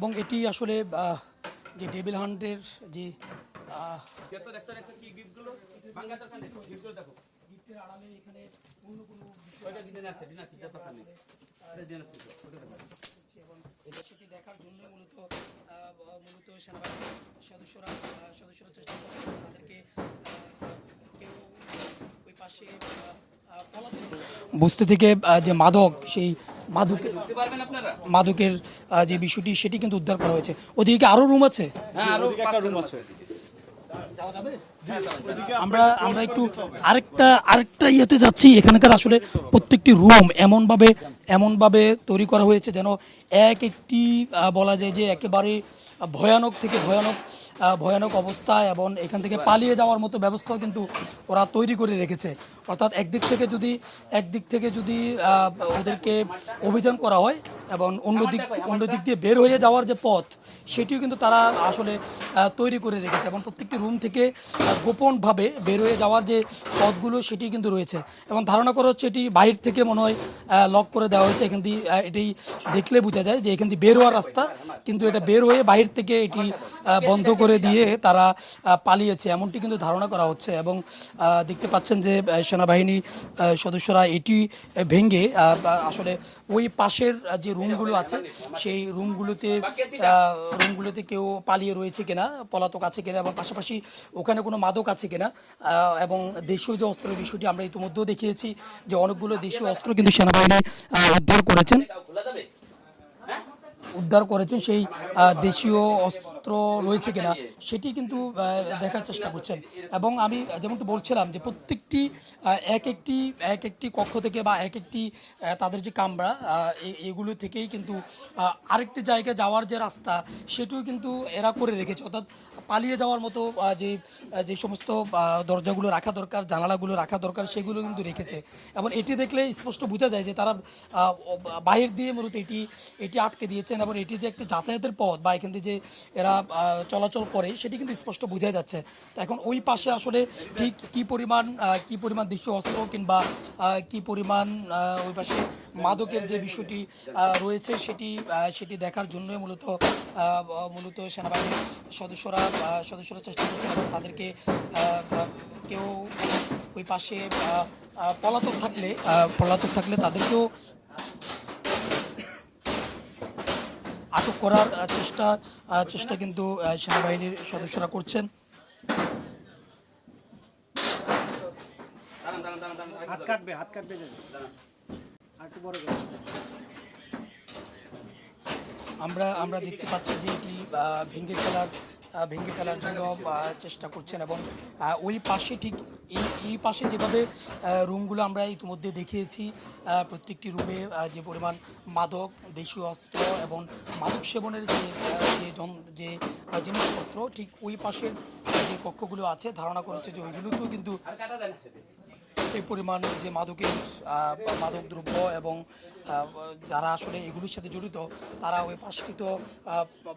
এবং এটি আসলে যে ডেভিল হান্টের যে সেটি দেখার জন্য মূলত মূলত সেনাবাহিনীর সদস্যরা সদস্যরা চেষ্টা করছেন তাদেরকে কেউ ওই পাশে বস্তি থেকে যে মাদক সেই মাদকের বুঝতে পারবেন আপনারা? মাদকের আহ, যে বিষয়টি সেটি কিন্তু উদ্ধার করা হয়েছে। ওদিকে আরও রুম আছে? হ্যাঁ আরও রুম আছে। আমরা আমরা একটু আরেকটা আরেকটা ইয়েতে যাচ্ছি। এখানকার আসলে প্রত্যেকটি রুম এমনভাবে এমনভাবে তৈরি করা হয়েছে যেন এক একটি বলা যায় যে একেবারে ভয়ানক থেকে ভয়ানক ভয়ানক অবস্থা এবং এখান থেকে পালিয়ে যাওয়ার মতো ব্যবস্থাও কিন্তু ওরা তৈরি করে রেখেছে। অর্থাৎ একদিক থেকে যদি, একদিক থেকে যদি ওদেরকে অভিযান করা হয় এবং অন্য দিক অন্য দিক দিয়ে বের হয়ে যাওয়ার যে পথ, সেটিও কিন্তু তারা আসলে তৈরি করে রেখেছে এবং প্রত্যেকটি রুম থেকে গোপনভাবে বের হয়ে যাওয়ার যে পথগুলো, সেটি কিন্তু রয়েছে। এবং ধারণা করা হচ্ছে এটি বাইরে থেকে মনে হয় লক করে দেওয়া হয়েছে। এখান দিয়ে এটি দেখলে বোঝা যায় যে এখান দিয়ে বের হওয়ার রাস্তা, কিন্তু এটা বের হয়ে বাইরে থেকে এটি বন্ধ। করে দিয়ে তারা পালিয়েছে। এমনটি কিন্তু ধারণা করা হচ্ছে এবং দেখতে পাচ্ছেন যে সেনাবাহিনী সদস্যরা এটি ভেঙে আসলে ওই পাশের যে রুমগুলো আছে সেই রুমগুলোতে রুমগুলোতে কেউ পালিয়ে রয়েছে কিনা পলাতক আছে কিনা এবং পাশাপাশি ওখানে কোনো মাদক আছে কিনা আহ, এবং দেশীয় যে অস্ত্রের বিষয়টি আমরা ইতিমধ্যেও দেখিয়েছি যে অনেকগুলো দেশীয় অস্ত্র কিন্তু সেনাবাহিনী আহ, উদ্ধার করেছেন এটাও খোলা যাবে হ্যাঁ উদ্ধার করেছেন সেই দেশীয় অস্ত্র রয়েছে কিনা সেটি কিন্তু দেখার চেষ্টা করছেন। এবং আমি যেমন যেমনটি বলছিলাম যে প্রত্যেকটি এক একটি এক একটি কক্ষ থেকে বা এক একটি তাদের যে কামরা এগুলো থেকেই কিন্তু আরেকটি জায়গায় যাওয়ার যে রাস্তা, সেটিও কিন্তু এরা করে রেখেছে। অর্থাৎ পালিয়ে যাওয়ার মতো যে যে সমস্ত দরজাগুলো রাখা দরকার, জানালাগুলো রাখা দরকার, সেগুলো কিন্তু রেখেছে। এবং এটি দেখলে স্পষ্ট বোঝা যায় যে তারা বাহির দিয়ে মূলত এটি এটি আটকে দিয়েছেন এবং এটি যে একটা যাতায়াতের পথ বা এখান থেকে যে এরা আহ, চলাচল করে সেটি কিন্তু স্পষ্ট বোঝা যাচ্ছে। তো এখন ওই পাশে আসলে ঠিক কি পরিমাণ কি পরিমাণ দেশীয় অস্ত্র কিংবা কি পরিমাণ ওই পাশে মাদকের যে বিষয়টি রয়েছে সেটি সেটি দেখার জন্যই মূলত মূলত সেনাবাহিনীর সদস্যরা সদস্যরা চেষ্টা করছে এবং তাদেরকে কেউ ওই পাশে পলাতক থাকলে পলাতক থাকলে তাদেরকেও আটক করার চেষ্টা চেষ্টা কিন্তু আহ, সেনাবাহিনীর সদস্যরা করছেন। হাত কাটবে হাত কাটবে আমরা আমরা দেখতে পাচ্ছি যে এটি ভেঙ্গে ভেঙে ফেলার ভেঙে ফেলার জন্য চেষ্টা করছেন এবং ওই পাশে ঠিক এই এই পাশে যেভাবে রুমগুলো আমরা ইতিমধ্যে দেখিয়েছি প্রত্যেকটি রুমে যে পরিমাণ মাদক, দেশীয় অস্ত্র এবং মাদক সেবনের যে যে জিনিসপত্র, ঠিক ওই পাশের যে কক্ষগুলো আছে, ধারণা করেছে যে ওইগুলোতেও কিন্তু এই পরিমাণ যে মাদকের মাদক দ্রব্য এবং যারা আসলে এগুলির সাথে জড়িত, তারা ওই পাশকৃত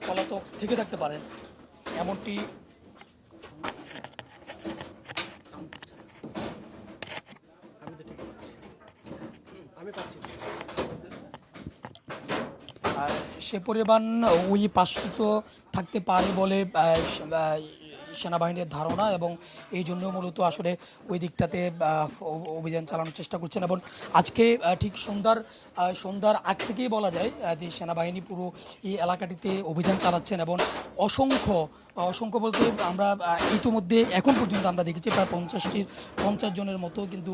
পলাতক থেকে থাকতে পারেন। এমনটি সে পরিমাণ ওই পাশ থাকতে পারে বলে সেনাবাহিনীর ধারণা এবং এই জন্য মূলত আসলে ওই দিকটাতে অভিযান চালানোর চেষ্টা করছেন এবং আজকে ঠিক সন্ধ্যার সন্ধ্যার আগ থেকেই বলা যায় যে সেনাবাহিনী পুরো এই এলাকাটিতে অভিযান চালাচ্ছেন এবং অসংখ্য অসংখ্য বলতে আমরা ইতিমধ্যে এখন পর্যন্ত আমরা দেখেছি প্রায় পঞ্চাশটির পঞ্চাশ জনের মতো কিন্তু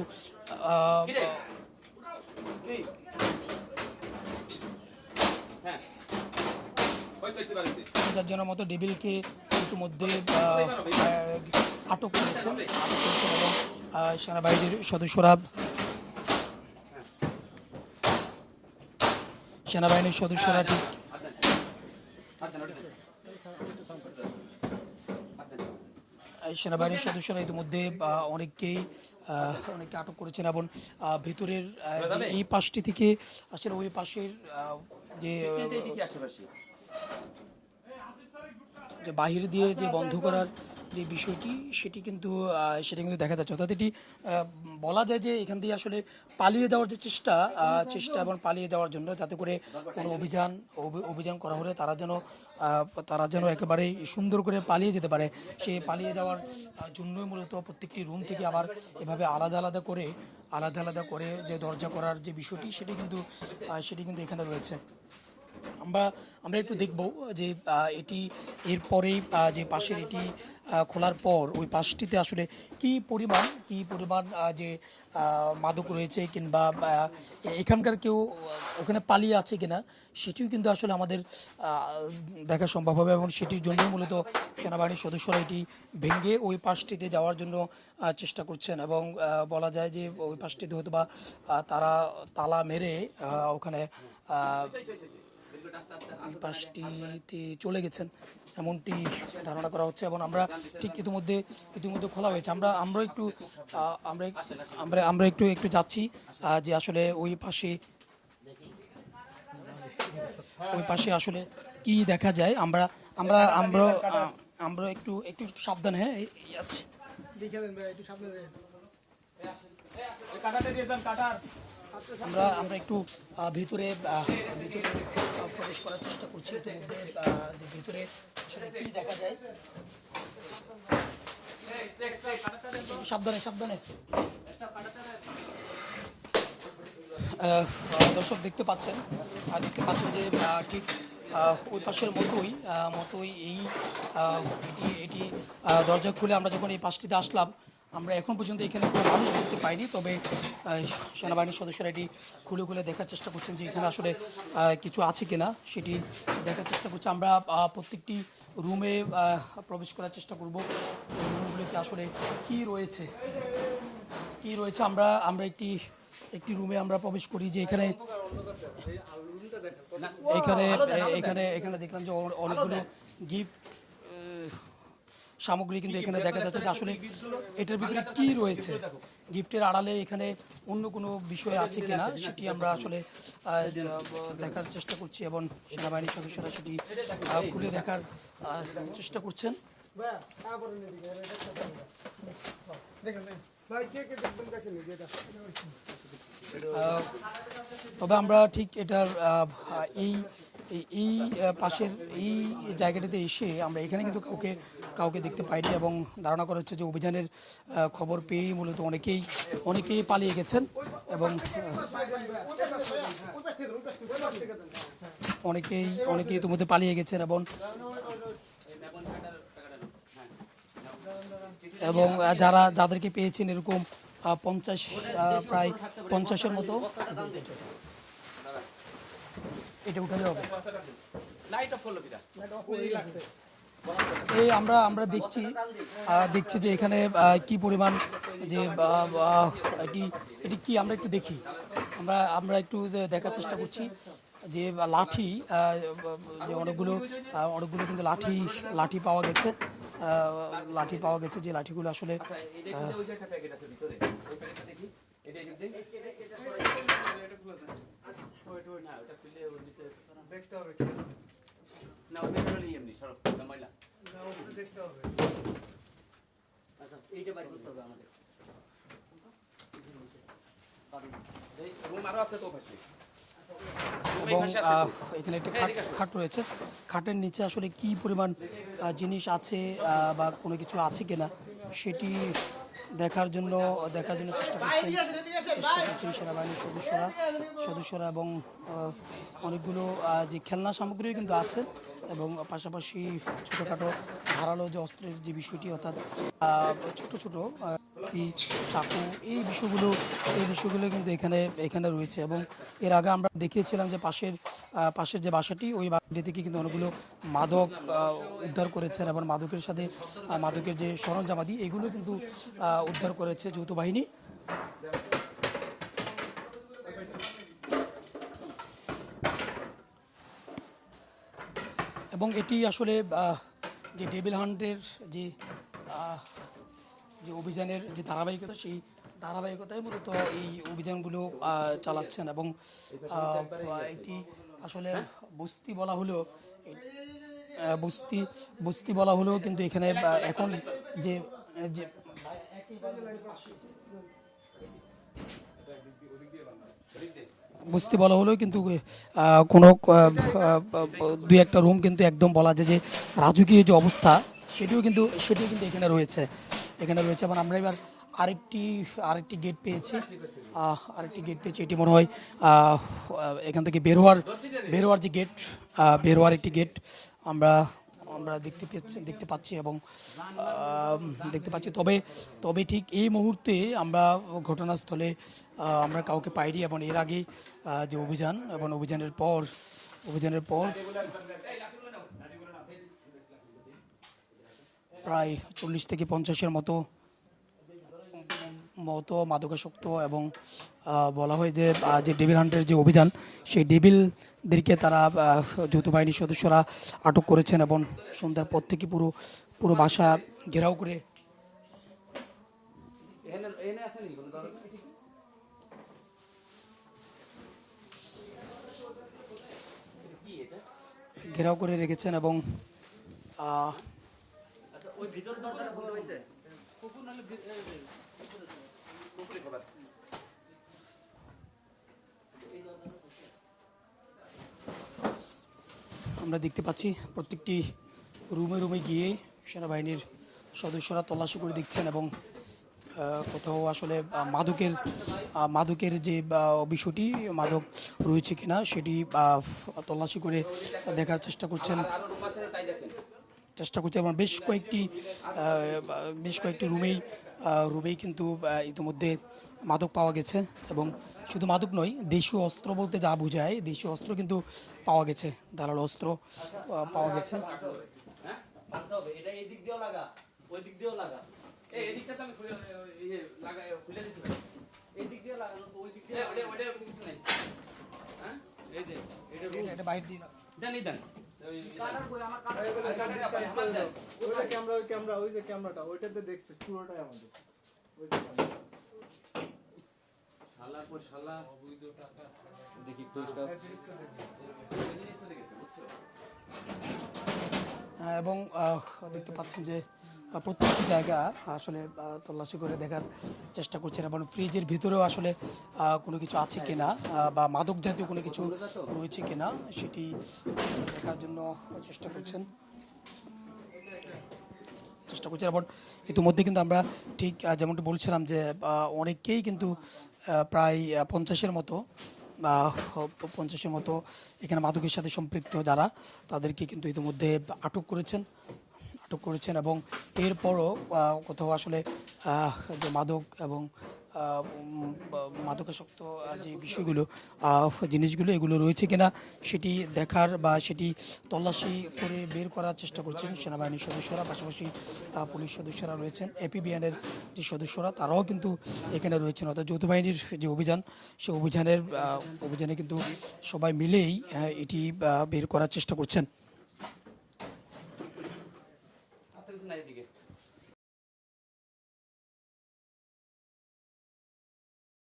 হ্যাঁ। পঞ্চাশ জনের মতো ডেভিলকে ইতিমধ্যে আটক করেছেন। আটক করেছেন এবং সেনাবাহিনীর সদস্যরা সেনাবাহিনীর সদস্যরা ঠিক সেনাবাহিনীর সদস্যরা ইতিমধ্যে অনেককেই আহ, অনেককে আটক করেছেন এবং ভিতরের এই পাশটি থেকে আসলে ওই পাশের যে বাহির দিয়ে যে বন্ধ করার যে বিষয়টি, সেটি কিন্তু সেটা কিন্তু দেখা যাচ্ছে। অর্থাৎ এটি বলা যায় যে এখান দিয়ে আসলে পালিয়ে যাওয়ার যে চেষ্টা চেষ্টা এবং পালিয়ে যাওয়ার জন্য যাতে করে কোনো অভিযান, অভি- অভিযান করা হলে তারা যেন তারা যেন একেবারে সুন্দর করে পালিয়ে যেতে পারে। সে পালিয়ে যাওয়ার জন্যই মূলত প্রত্যেকটি রুম থেকে আবার এভাবে আলাদা আলাদা করে, আলাদা আলাদা করে যে দরজা করার যে বিষয়টি, সেটি কিন্তু সেটি কিন্তু এখানে রয়েছে। আমরা আমরা একটু দেখব যে এটি এরপরেই যে পাশের এটি খোলার পর ওই পাশটিতে আসলে কি পরিমাণ কি পরিমাণ যে মাদক রয়েছে কিংবা এখানকার কেউ ওখানে পালিয়ে আছে কিনা, সেটিও কিন্তু আসলে আমাদের দেখা সম্ভব হবে এবং সেটির জন্যই মূলত সেনাবাহিনীর সদস্যরা এটি ভেঙে ওই পাশটিতে যাওয়ার জন্য চেষ্টা করছেন এবং বলা যায় যে ওই পাশটিতে হয়তো বা তারা তালা মেরে ওখানে এই পাশটিতে চলে গেছেন এমনটি ধারণা করা হচ্ছে এবং আমরা ঠিক ইতিমধ্যে ইতিমধ্যে খোলা হয়েছে। আমরা আমরা একটু আমরা আমরা আমরা একটু একটু যাচ্ছি যে আসলে ওই পাশে ওই পাশে আসলে কি দেখা যায়। আমরা আমরা আমরা আমরা একটু একটু সাবধান হ্যাঁ আছে। আমরা আমরা একটু ভিতরে ভিতরে প্রবেশ করার চেষ্টা করছি, ইতিমধ্যে ভিতরে আসলে কি দেখা যায়। সাবধানে সাবধানে। দর্শক দেখতে পাচ্ছেন দেখতে পাচ্ছেন যে ঠিক ওই পাশের মতোই মতোই এই এটি এটি দরজা খুলে আমরা যখন এই পাশটিতে আসলাম আমরা এখন পর্যন্ত এখানে কোনো মানুষ দেখতে পাইনি তবে সেনাবাহিনীর সদস্যরা এটি খুলে খুলে দেখার চেষ্টা করছেন যে এখানে আসলে কিছু আছে কিনা সেটি দেখার চেষ্টা করছি। আমরা প্রত্যেকটি রুমে প্রবেশ করার চেষ্টা করব। রুমগুলোতে আসলে কি রয়েছে? কি রয়েছে? আমরা আমরা একটি একটি রুমে আমরা প্রবেশ করি যে এখানে এখানে এখানে এখানে দেখলাম যে অনেকগুলো গিফট সামগ্রী কিন্তু এখানে দেখা যাচ্ছে যে আসলে এটার ভিতরে কি রয়েছে? গিফটের আড়ালে এখানে অন্য কোনো বিষয় আছে কিনা সেটি আমরা আসলে দেখার চেষ্টা করছি এবং সেনাবাহিনীর সদস্যরা সেটি খুলে দেখার চেষ্টা করছেন। তবে আমরা ঠিক এটার এই এই- পাশের এই জায়গাটিতে এসে আমরা এখানে কিন্তু কাউকে কাউকে দেখতে পাইনি এবং ধারণা করা হচ্ছে যে অভিযানের খবর পেয়েই মূলত অনেকেই অনেকেই পালিয়ে গেছেন এবং। অনেকেই অনেকেই ইতিমধ্যে পালিয়ে গেছেন এবং এবং যারা, যাদেরকে পেয়েছেন এরকম পঞ্চাশ প্রায় পঞ্চাশের মতো এটা উঠালে হবে। এই আমরা আমরা দেখছি দেখছি যে এখানে কি পরিমাণ যে এটি এটি কি আমরা একটু দেখি। আমরা আমরা একটু দেখার চেষ্টা করছি যে লাঠি যে অনেকগুলো অনেকগুলো কিন্তু লাঠি লাঠি পাওয়া গেছে। লাঠি পাওয়া গেছে যে লাঠিগুলো আসলে এটা না ওটা খুলে ওর ভিতরে দেখতে হবে না ওই ভিতরে নেই এমনি সরব ওটা ময়লা। না, ওটা দেখতে হবে। আচ্ছা এইটা বাইর করতে হবে আমাদের। রুম আরও আছে তো পাশে এখানে একটা খাট খাট রয়েছে। খাটের নিচে আসলে কি পরিমাণ জিনিস আছে বা কোনো কিছু আছে কিনা সেটি দেখার জন্য দেখার জন্য চেষ্টা করছেন সেনাবাহিনীর সদস্যরা সদস্যরা এবং অনেকগুলো যে খেলনা সামগ্রী কিন্তু আছে এবং পাশাপাশি ছোটোখাটো ধারালো যে অস্ত্রের যে বিষয়টি, অর্থাৎ ছোট ছোট সি, চাকু, এই বিষয়গুলো এই বিষয়গুলো কিন্তু এখানে এখানে রয়েছে এবং এর আগে আমরা দেখিয়েছিলাম যে পাশের পাশের যে বাসাটি, ওই বাসাটি থেকে কিন্তু অনেকগুলো মাদক উদ্ধার করেছেন এবং মাদকের সাথে মাদকের যে সরঞ্জামাদি, এগুলো কিন্তু উদ্ধার করেছে যৌথ বাহিনী এবং এটি আসলে যে ডেভিল হান্টের যে যে অভিযানের যে ধারাবাহিকতা সেই ধারাবাহিকতায় মূলত এই অভিযানগুলো চালাচ্ছেন এবং এটি আসলে বস্তি বলা হলেও বস্তি বস্তি বলা হলেও কিন্তু এখানে এখন যে যে বুঝতে বলা হলেও কিন্তু কোনো দুই একটা রুম কিন্তু একদম বলা যায় যে রাজকীয় যে অবস্থা, সেটিও কিন্তু সেটিও কিন্তু এখানে রয়েছে এখানে রয়েছে। এবং আমরা এবার আরেকটি আরেকটি গেট পেয়েছি। আরেকটি গেট পেয়েছি। এটি মনে হয় এখান থেকে বের হওয়ার বের হওয়ার যে গেট বের হওয়ার একটি গেট আমরা আমরা দেখতে পেয়েছি, দেখতে পাচ্ছি এবং দেখতে পাচ্ছি। তবে তবে ঠিক এই মুহূর্তে আমরা ঘটনাস্থলে আমরা কাউকে পাইনি এবং এর আগে যে অভিযান এবং অভিযানের পর অভিযানের পর প্রায় চল্লিশ থেকে পঞ্চাশের মতো মতো মাদকাসক্ত এবং বলা হয় যে যে ডেভিল হান্টের যে অভিযান, সেই ডেভিলদেরকে তারা যৌথ বাহিনীর সদস্যরা আটক করেছেন এবং সন্ধ্যার পর থেকে পুরো পুরো বাসা ঘেরাও করে ঘেরাও করে রেখেছেন এবং আচ্ছা ওই ভিতর দরজাটা খুলে আমরা দেখতে পাচ্ছি প্রত্যেকটি রুমে রুমে গিয়ে সেনাবাহিনীর সদস্যরা তল্লাশি করে দেখছেন এবং কোথাও আসলে মাদকের মাদকের যে বিষয়টি, মাদক রয়েছে কিনা সেটি তল্লাশি করে দেখার চেষ্টা করছেন। চেষ্টা করছে এবং বেশ কয়েকটি বেশ কয়েকটি রুমেই রুমেই কিন্তু ইতিমধ্যে মাদক পাওয়া গেছে এবং শুধু মাদক নয়, দেশীয় অস্ত্র বলতে যা বোঝায়, দেশীয় অস্ত্র কিন্তু পাওয়া গেছে, দালাল অস্ত্র পাওয়া গেছে। ক্যামেরা, ওই যে ক্যামেরাটা, ওইটাতে দেখছে, পুরোটাই আমাদের। আহ, এবং দেখতে পাচ্ছেন যে প্রত্যেকটি জায়গা আসলে তল্লাশি করে দেখার চেষ্টা করছেন এবং ফ্রিজের ভিতরেও আসলে কোনো কিছু আছে কিনা বা মাদক জাতীয় কোনো কিছু রয়েছে কিনা সেটি দেখার জন্য চেষ্টা করছেন। চেষ্টা করছি। এবং ইতিমধ্যে কিন্তু আমরা ঠিক যেমনটি বলছিলাম যে অনেকেই কিন্তু প্রায় পঞ্চাশের মতো পঞ্চাশের মতো এখানে মাদকের সাথে সম্পৃক্ত যারা, তাদেরকে কিন্তু ইতিমধ্যে আটক করেছেন আটক করেছেন এবং এরপরও কোথাও আসলে যে মাদক এবং মাদকাসক্ত যে বিষয়গুলো জিনিসগুলো, এগুলো রয়েছে কিনা সেটি দেখার বা সেটি তল্লাশি করে বের করার চেষ্টা করছেন সেনাবাহিনীর সদস্যরা। পাশাপাশি পুলিশ সদস্যরা রয়েছেন। এপিবিএনের যে সদস্যরা, তারাও কিন্তু এখানে রয়েছেন। অর্থাৎ যৌথ বাহিনীর যে অভিযান, সেই অভিযানের অভিযানে কিন্তু সবাই মিলেই এটি বের করার চেষ্টা করছেন।